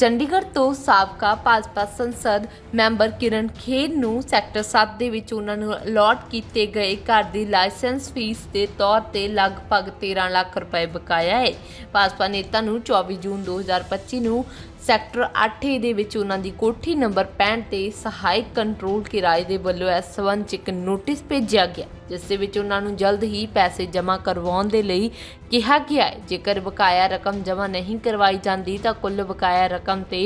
ਚੰਡੀਗੜ੍ਹ ਤੋਂ ਸਾਬਕਾ ਭਾਜਪਾ ਸੰਸਦ ਮੈਂਬਰ ਕਿਰਨ ਖੇਰ ਨੂੰ ਸੈਕਟਰ 7 ਦੇ ਵਿੱਚ ਉਹਨਾਂ ਨੂੰ ਅਲਾਟ ਕੀਤੇ ਗਏ ਘਰ ਦੀ ਲਾਇਸੈਂਸ ਫੀਸ ਦੇ ਤੌਰ ਤੇ ਲਗਭਗ 13 ਲੱਖ ਰੁਪਏ ਬਕਾਇਆ ਹੈ। ਭਾਜਪਾ ਨੇਤਾ ਨੂੰ 24 ਜੂਨ 2025 ਨੂੰ ਸੈਕਟਰ 8 ਦੇ ਵਿੱਚ ਉਹਨਾਂ ਦੀ ਕੋਠੀ ਨੰਬਰ 65 ਤੇ ਸਹਾਇਕ ਕੰਟਰੋਲ ਕਿਰਾਏ ਦੇ ਵੱਲੋਂ ਇਸ ਸੰਬੰਧ 'ਚ ਇੱਕ ਨੋਟਿਸ ਭੇਜਿਆ ਗਿਆ। ਜਿਸ ਦੇ ਵਿੱਚ ਉਹਨਾਂ ਨੂੰ ਜਲਦ ਹੀ ਪੈਸੇ ਜਮ੍ਹਾਂ ਕਰਵਾਉਣ ਦੇ ਲਈ ਕਿਹਾ ਗਿਆ ਹੈ। ਜੇਕਰ ਬਕਾਇਆ ਰਕਮ ਜਮ੍ਹਾਂ ਨਹੀਂ ਕਰਵਾਈ ਜਾਂਦੀ ਤਾਂ ਕੁੱਲ ਬਕਾਇਆ ਰਕਮ ਤੇ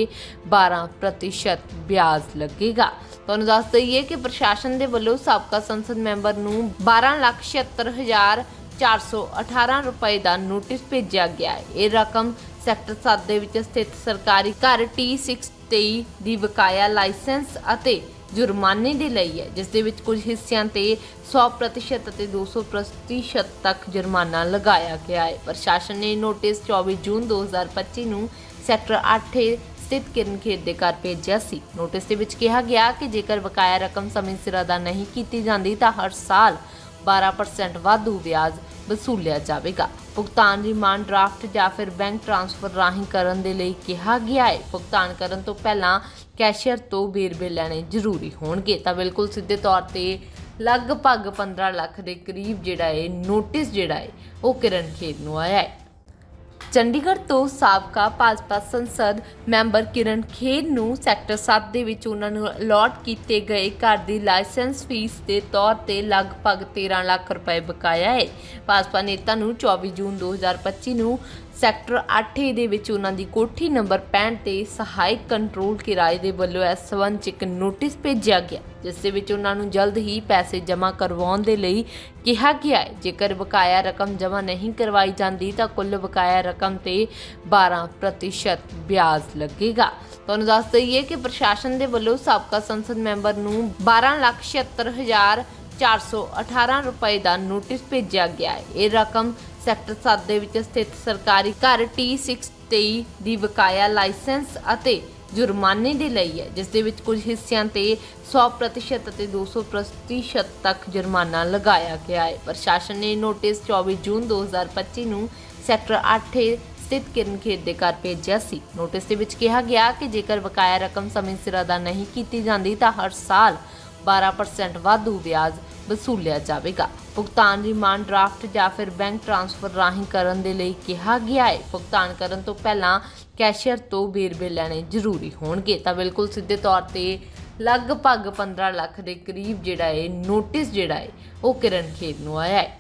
12% ਵਿਆਜ ਲੱਗੇਗਾ। ਤੁਹਾਨੂੰ ਦੱਸ ਦਈਏ ਕਿ ਪ੍ਰਸ਼ਾਸਨ ਦੇ ਵੱਲੋਂ ਸਾਬਕਾ ਸੰਸਦ ਮੈਂਬਰ ਨੂੰ 1276000 418 ਰੁਪਏ ਦਾ ਨੋਟਿਸ ਭੇਜਿਆ ਗਿਆ ਹੈ। ਇਹ ਰਕਮ ਸੈਕਟਰ 7 ਦੇ ਵਿੱਚ ਸਥਿਤ ਸਰਕਾਰੀ ਘਰ T623 ਦੀ ਬਕਾਇਆ ਲਾਇਸੈਂਸ ਅਤੇ ਜੁਰਮਾਨੇ ਦੇ ਲਈ ਹੈ, ਜਿਸ ਦੇ ਵਿੱਚ ਕੁਝ ਹਿੱਸਿਆਂ ਤੇ 100% ਅਤੇ 200% ਤੱਕ ਜੁਰਮਾਨਾ ਲਗਾਇਆ ਗਿਆ ਹੈ। ਪ੍ਰਸ਼ਾਸਨ ਨੇ ਨੋਟਿਸ 24 ਜੂਨ 2025 ਨੂੰ ਸੈਕਟਰ 8 ਸਥਿਤ ਕਿਰਨ ਖੇਤ ਦੇ ਘਰ ਭੇਜਿਆ ਸੀ। ਨੋਟਿਸ ਦੇ ਵਿੱਚ ਕਿਹਾ ਗਿਆ ਕਿ ਜੇਕਰ ਬਕਾਇਆ ਰਕਮ ਸਮੇਂ ਸਿਰ ਅਦਾ ਨਹੀਂ ਕੀਤੀ ਜਾਂਦੀ ਤਾਂ ਹਰ ਸਾਲ 12% ਵਾਧੂ ਵਿਆਜ ਵਸੂਲਿਆ ਜਾਵੇਗਾ। ਭੁਗਤਾਨ ਰਿਮਾਂਡ ਡਰਾਫਟ ਜਾਂ ਫਿਰ ਬੈਂਕ ਟ੍ਰਾਂਸਫਰ ਰਾਹੀਂ ਕਰਨ ਦੇ ਲਈ ਕਿਹਾ ਗਿਆ ਹੈ। ਭੁਗਤਾਨ ਕਰਨ ਤੋਂ ਪਹਿਲਾਂ ਕੈਸ਼ੀਅਰ ਤੋਂ ਵੇਰਵੇ ਲੈਣੇ ਜ਼ਰੂਰੀ ਹੋਣਗੇ। ਤਾਂ ਬਿਲਕੁਲ ਸਿੱਧੇ ਤੌਰ ਤੇ ਲਗਭਗ 15 ਲੱਖ ਦੇ ਕਰੀਬ ਜਿਹੜਾ ਹੈ ਨੋਟਿਸ ਜਿਹੜਾ ਹੈ, ਉਹ ਕਿਰਨ ਖੇਰ ਨੂੰ ਆਇਆ ਹੈ। ਚੰਡੀਗੜ੍ਹ ਤੋਂ ਸਾਬਕਾ ਭਾਜਪਾ ਸੰਸਦ ਮੈਂਬਰ ਕਿਰਨ ਖੇਰ ਨੂੰ ਸੈਕਟਰ 7 ਦੇ ਵਿੱਚ ਉਹਨਾਂ ਨੂੰ ਅਲਾਟ ਕੀਤੇ ਗਏ ਘਰ ਦੀ ਲਾਇਸੈਂਸ ਫੀਸ ਦੇ ਤੌਰ ਤੇ ਲਗਭਗ 13 ਲੱਖ ਰੁਪਏ ਬਕਾਇਆ ਹੈ। ਭਾਜਪਾ ਨੇਤਾ ਨੂੰ 24 ਜੂਨ 2025 ਨੂੰ ਸੈਕਟਰ 8 ਦੇ ਵਿੱਚ ਉਹਨਾਂ ਦੀ ਕੋਠੀ ਨੰਬਰ 65 ਤੇ ਸਹਾਇਕ ਕੰਟਰੋਲ ਕਿਰਾਏ ਦੇ ਵੱਲੋਂ ਇਸ ਸੰਬੰਧ 'ਚ ਇੱਕ ਨੋਟਿਸ ਭੇਜਿਆ ਗਿਆ, ਜਿਸ ਦੇ ਵਿੱਚ ਉਹਨਾਂ ਨੂੰ ਜਲਦ ਹੀ ਪੈਸੇ ਜਮ੍ਹਾਂ ਕਰਵਾਉਣ ਦੇ ਲਈ ਕਿਹਾ ਗਿਆ ਹੈ। ਜੇਕਰ ਬਕਾਇਆ ਰਕਮ ਜਮ੍ਹਾਂ ਨਹੀਂ ਕਰਵਾਈ ਜਾਂਦੀ ਤਾਂ ਕੁੱਲ ਬਕਾਇਆ ਰਕਮ ਤੇ 12% ਵਿਆਜ ਲੱਗੇਗਾ। ਤੁਹਾਨੂੰ ਦੱਸ ਦਈਏ ਕਿ ਪ੍ਰਸ਼ਾਸਨ ਦੇ ਵੱਲੋਂ ਸਾਬਕਾ ਸੰਸਦ ਮੈਂਬਰ ਨੂੰ 1276000 418 ਰੁਪਏ ਦਾ ਨੋਟਿਸ ਭੇਜਿਆ ਗਿਆ ਹੈ। ਇਹ ਰਕਮ ਸੈਕਟਰ 7 ਦੇ ਵਿੱਚ ਸਥਿਤ ਸਰਕਾਰੀ ਘਰ T623 ਦੀ ਬਕਾਇਆ ਲਾਇਸੈਂਸ ਅਤੇ ਜੁਰਮਾਨੇ ਦੇ ਲਈ ਹੈ, ਜਿਸ ਦੇ ਵਿੱਚ ਕੁਝ ਹਿੱਸਿਆਂ ਤੇ 100% ਅਤੇ 200% ਤੱਕ ਜੁਰਮਾਨਾ ਲਗਾਇਆ ਗਿਆ ਹੈ। ਪ੍ਰਸ਼ਾਸਨ ਨੇ ਨੋਟਿਸ 24 ਜੂਨ 2025 ਨੂੰ ਸੈਕਟਰ 8 ਸਥਿਤ ਕਿਰਨ ਖੇਤ ਦੇ ਘਰ ਭੇਜਿਆ ਸੀ। ਨੋਟਿਸ ਦੇ ਵਿੱਚ ਕਿਹਾ ਗਿਆ ਕਿ ਜੇਕਰ ਬਕਾਇਆ ਰਕਮ ਸਮੇਂ ਸਿਰ ਅਦਾ ਨਹੀਂ ਕੀਤੀ ਜਾਂਦੀ ਤਾਂ ਹਰ ਸਾਲ 12% ਵਾਧੂ ਵਿਆਜ ਵਸੂਲਿਆ ਜਾਵੇਗਾ। ਭੁਗਤਾਨ, ਰਿਮਾਂਡ, ਡਰਾਫਟ ਜਾਂ ਫਿਰ ਬੈਂਕ ਟ੍ਰਾਂਸਫਰ ਰਾਹੀਂ ਕਰਨ ਦੇ ਲਈ ਕਿਹਾ ਗਿਆ ਹੈ। ਭੁਗਤਾਨ ਕਰਨ ਤੋਂ ਪਹਿਲਾਂ ਕੈਸ਼ੀਅਰ ਤੋਂ ਵੇਰਵੇ ਲੈਣੇ ਜ਼ਰੂਰੀ ਹੋਣਗੇ। ਤਾਂ ਬਿਲਕੁਲ ਸਿੱਧੇ ਤੌਰ ਤੇ ਲਗਭਗ 15 ਲੱਖ ਦੇ ਕਰੀਬ ਜਿਹੜਾ ਹੈ ਨੋਟਿਸ ਜਿਹੜਾ ਹੈ, ਉਹ ਕਿਰਨ ਖੇਰ ਨੂੰ ਆਇਆ ਹੈ।